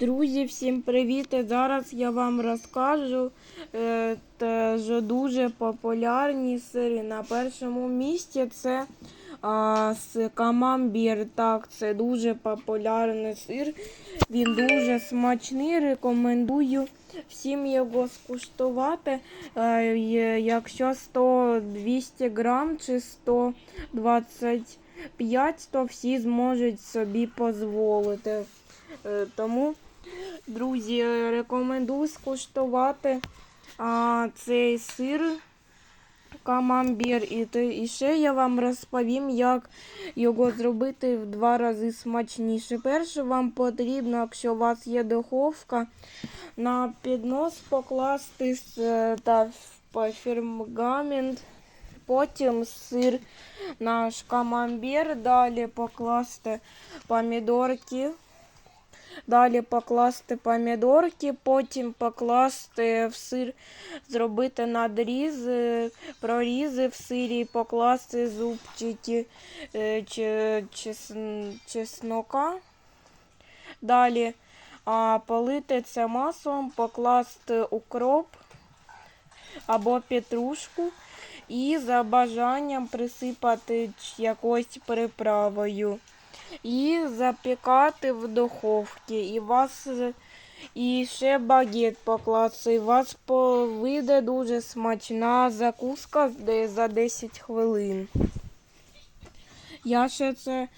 Друзі, всім привіт! Зараз я вам розкажу е, теж дуже популярні сири. На першому місці це а, с камамбір. Так, це дуже популярний сир. Він дуже смачний. Рекомендую всім його скуштувати. Е, якщо 100-200 грам чи 125, то всі зможуть собі дозволити. Е, Тому, друзі, рекомендую скуштувати а, цей сир камамбір. І, і ще я вам розповім, як його зробити в два рази смачніше. Перше, вам потрібно, якщо у вас є духовка, на піднос покласти с- та в потім сир наш камамбір, далі покласти помідорки. Далі покласти помідорки, потім покласти в сир, зробити надрізи, прорізи в сирі, покласти зубчики е, чеснока. Далі а, полити це маслом, покласти укроп або петрушку і за бажанням присипати якоюсь приправою і запікати в духовці. І вас і ще багет покласти. І вас по- вийде дуже смачна закуска за 10 хвилин. Я ще це,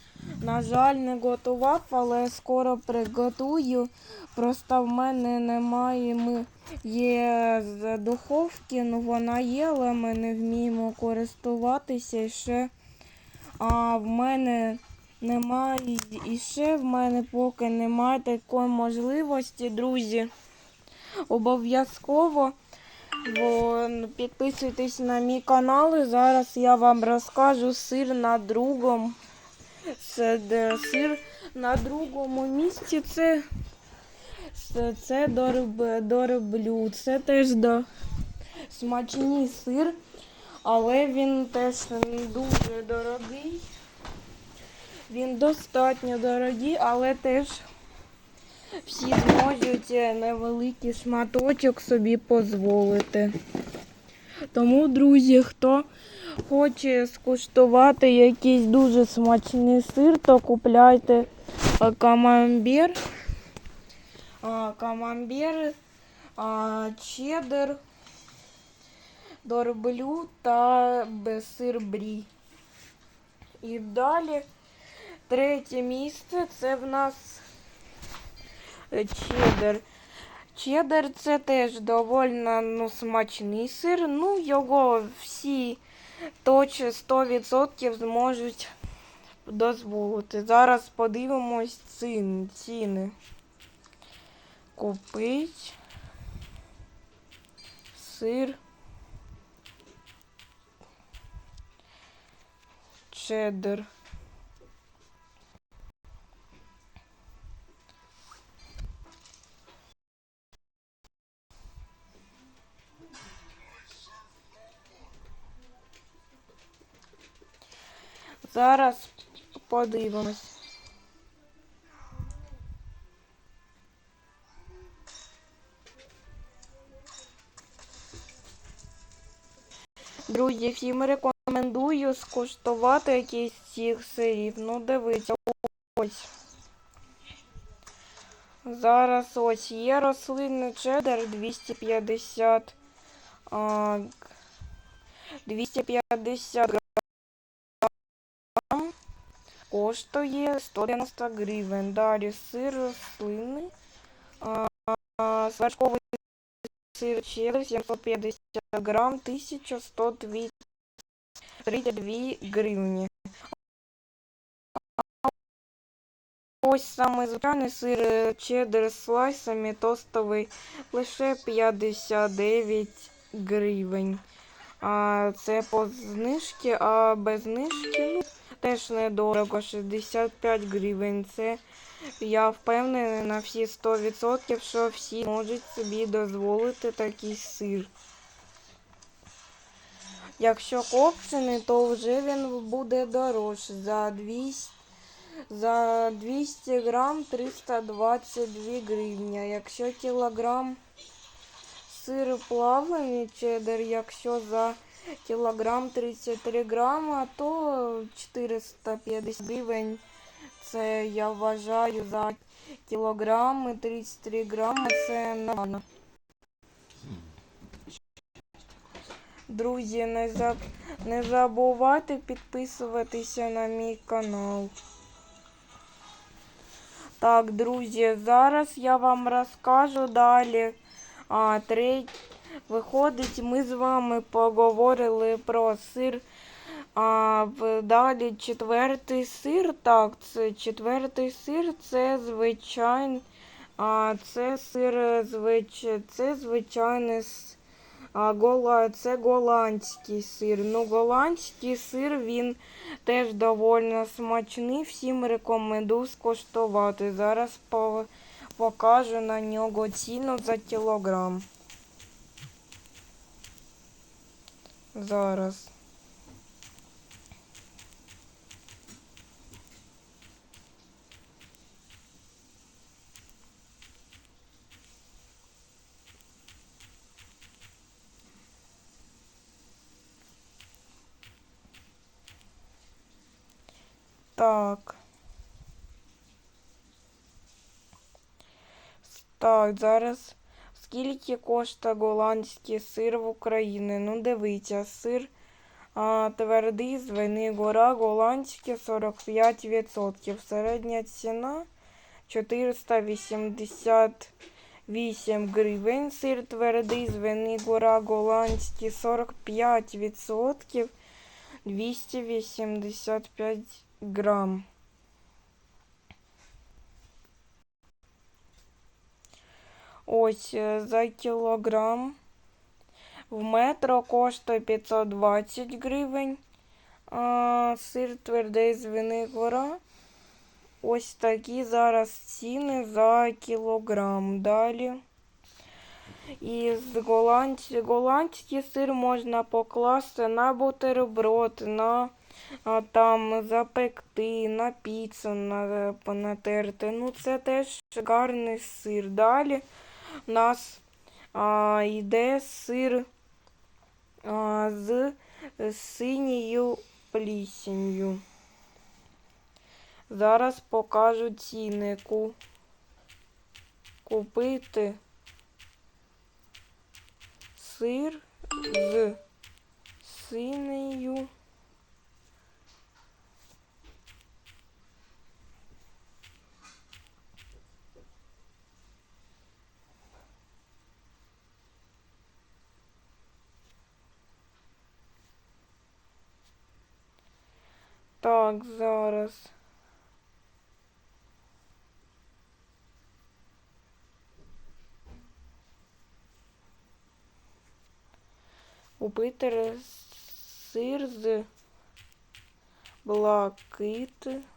на жаль, не готував, але скоро приготую. Просто в мене немає. Ми є з духовки, ну вона є, але ми не вміємо користуватися. Ще а, в мене немає, і ще в мене поки немає такої можливості, друзі. Обов'язково бо підписуйтесь на мій канал. І зараз я вам розкажу сир на другому. Сир на другому місці. Це, це, це дороб, дороблю. Це теж до смачний сир, але він теж дуже дорогий. Він достатньо дорогий, але теж всі зможуть е, невеликий шматочок собі дозволити. Тому, друзі, хто хоче скуштувати якийсь дуже смачний сир, то купляйте камамбір, камамбір, чеддер, дорблю та б- сир брі. І далі третє місце це в нас е, чеддер. Чеддер це теж доволі ну, смачний сир. Ну, його всі точно 100% зможуть дозволити. Зараз подивимось цін, ціни. Купить сир. Чеддер. Зараз подивимось. Друзі, всім рекомендую скуштувати якийсь з цих сирів. Ну, дивіться, ось. Зараз ось є рослинний чеддер 250. А, 250 грам. Коштує 190 гривень. Далі сир рослинний. Сварковий сир чеддер 750 грам 1132 гривні. Ось саме звичайний сир чеддер з слайсами тостовий лише 59 гривень. А це по знижці, а без знижки ну, теж недорого, 65 гривень. Це я впевнений на всі 100%, що всі можуть собі дозволити такий сир. Якщо копчений, то вже він буде дорожче за 200 За 200 грам 322 гривня. Якщо кілограм сир плавлений чеддер, якщо за кілограм 33 грама, то 450 гривень. Це я вважаю за кілограм і 33 грами. Це нормально. Друзі, не, за... не забувайте підписуватися на мій канал. Так, друзі, зараз я вам розкажу далі. А, треть... Виходить, ми з вами поговорили про сир. А далі четвертий сир. Так, це четвертий сир це звичайний. А це сир звич... це звичайний гола... це голландський сир. Ну, голландський сир він теж доволі смачний. Всім рекомендую скуштувати. Зараз по... покажу на нього ціну за кілограм. Зараз. Так. Так, зараз скільки коштує голландський сир в Україні? Ну, дивіться, сир а, твердий з вини гора голландський 45%. Середня ціна 488 гривень. Сир твердий з вини гора голландський 45%. 285 грам. Ось е, за кілограм. В метро коштує 520 гривень. А, сир твердий з Винигора. Ось такі зараз ціни за кілограм. Далі. І голландський, голландський сир можна покласти на бутерброд, на а, там запекти, на піцу на, натерти. Ну, це теж гарний сир. Далі у нас а, йде сир а, з синьою плісенью. Зараз покажу цінику. Купити сир з синею. Так, зараз. Убити сир з блакитною.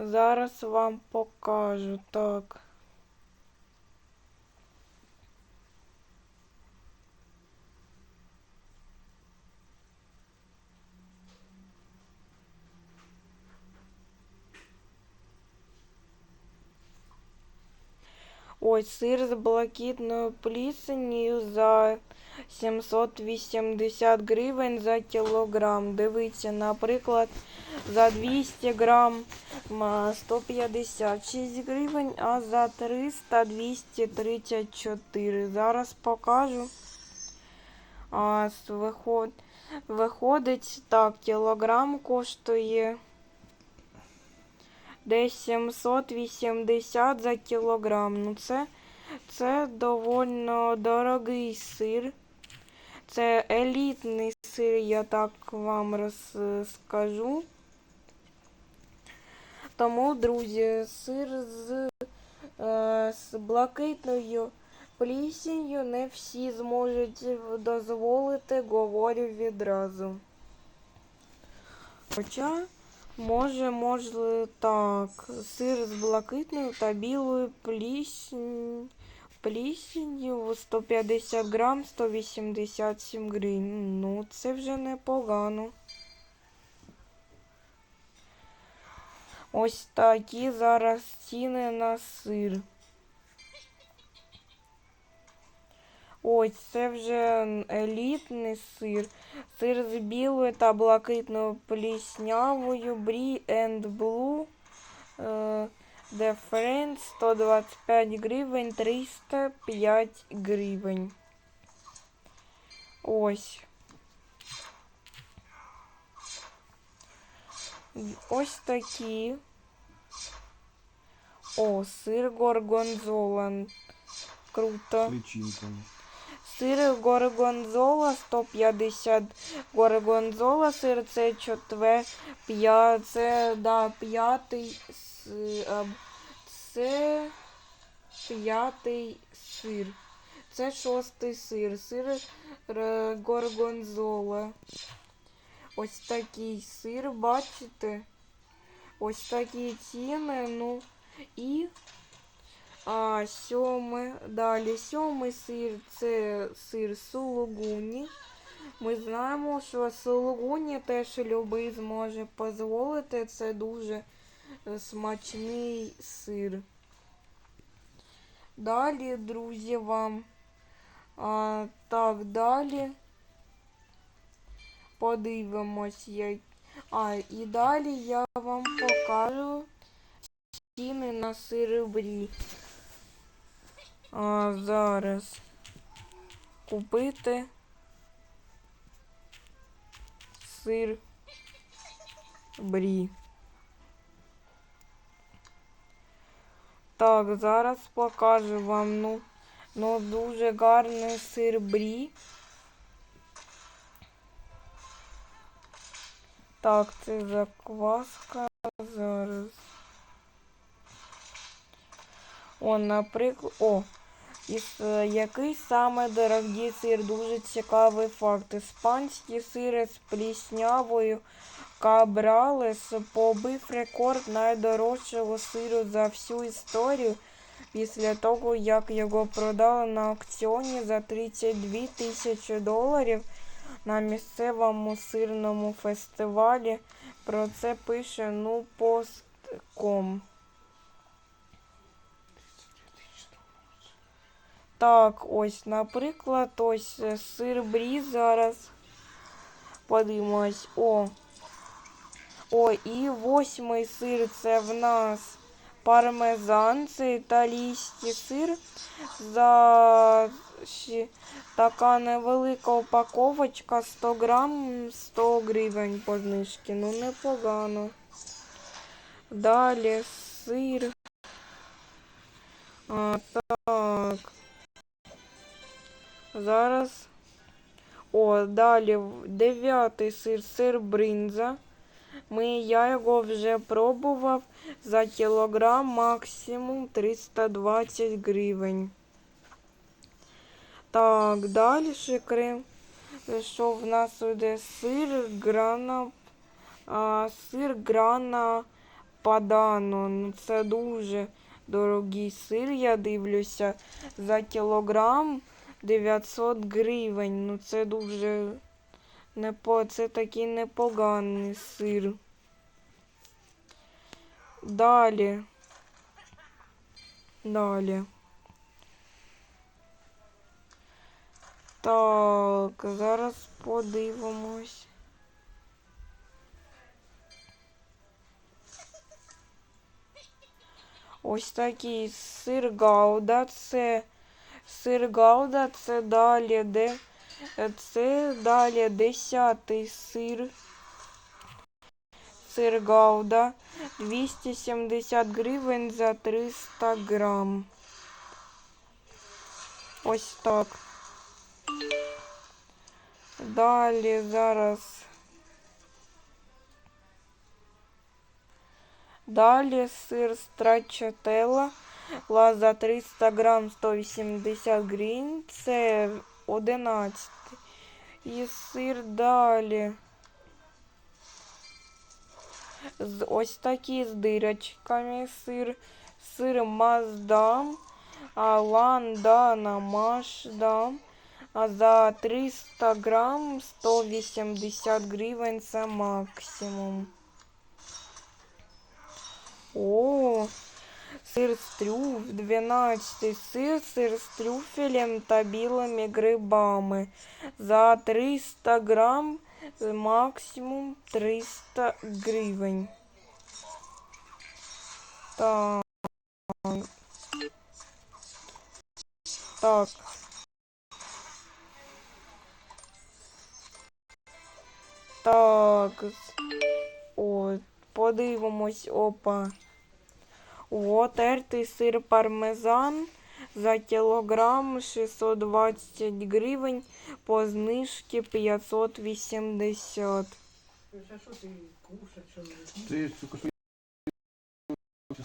Зараз вам покажу так. Ось сир з блакитною плісенью за 780 гривень за кілограм. Дивіться, наприклад, за 200 грам 156 гривень, а за 300 234. Зараз покажу. А, виход... Виходить так, кілограм коштує десь 780 за кілограм. Ну це, це довольно дорогий сир. Це елітний сир, я так вам розкажу. Тому, друзі, сир з, е, з блакитною плісінню не всі зможуть дозволити, говорю відразу. Хоча, може, може так. Сир з блакитною та білою плісень... плісенью 150 грам 187 гривень. Ну, це вже непогано. Ось такі зараз ціни на сир. Ось це вже елітний сир. Сир з білою та блакитною пліснявою Брі and Blue. The Friend 125 гривень, 305 гривень. Ось. Ось такі. О, сир горгонзола. Круто. личинками. Сир горгонзола 150 горгонзола, сир це четвер, п'я, це да, п'ятий це п'ятий сир. Це шостий сир. Сир горгонзола. Ось такий сир, бачите? Ось такі ціни, ну і а сьомий, далі сьомий сир це сир сулугуні. Ми знаємо, що сулугуні теж любий зможе дозволити. Це дуже е, смачний сир. Далі, друзі, вам. А, так, далі. Подивимось. як- А, і далі я вам покажу ціни на сири брі. А зараз купити сир брі. Так, зараз покажу вам, ну, ну дуже гарний сир брі. Так, це закваска зараз. О, наприклад. О, із, е, який саме дорогий сир? Дуже цікавий факт. Іспанський сир з пліснявою Кабралес побив рекорд найдорожчого сиру за всю історію після того, як його продали на аукціоні за 32 тисячі доларів на місцевому сирному фестивалі. Про це пише ну постком. Так, ось, наприклад, ось е, сир брі зараз. Подивимось. О. О, і восьмий сир це в нас пармезан, це італійський сир. За така невелика упаковочка 100 грам 100 гривень по знижці. Ну, непогано. Далі сир. А, так. Зараз. О, далі дев'ятий сир, сир бринза. Ми, я його вже пробував за кілограм максимум 320 гривень. Так, далі крем. Що в нас іде сир грана, а, сир грана падано. Ну, це дуже дорогий сир, я дивлюся. За кілограм 900 гривень. Ну це дуже непо... це такий непоганий сир. Далі. Далі. Так, зараз подивимось. Ось такий сир гауда. Це сир гауда, це далі де. Це далі десятий сир. Сир гауда. 270 гривень за 300 грам. Ось так. Далі зараз. Далі сир страчателла. Ла за 300 грам 180 гривень. Це 11. І сир далі. з ось такі з дирочками сир, сир маздам, а ландана машдам. А за 300 грам 180 гривень це максимум. О, Сир з трюф, 12 сир, сир з трюфелем та білими грибами. За 300 грам е, максимум 300 гривень. Так. Так. Так. О, подивимось, опа. О, тертий сир пармезан за кілограм 620 гривень, по знижці 580. А що ти кушать, що ли? Це сука, що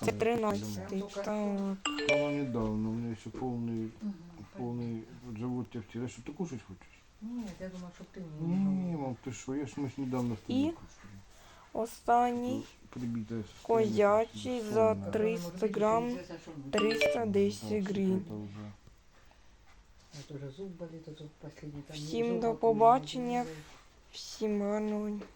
Це 13. Так. Стало недавно, у меня еще полный, Мгм, полный живот тягче. Что ты кушать хочешь? Ні, я думала, щоб ти не Не, їв. мам, ты что, я ж мы ж недавно с тобой И? кушали. Останній коячий за 300 грам 310 гривень. Всім до побачення. Всім гарного. дня.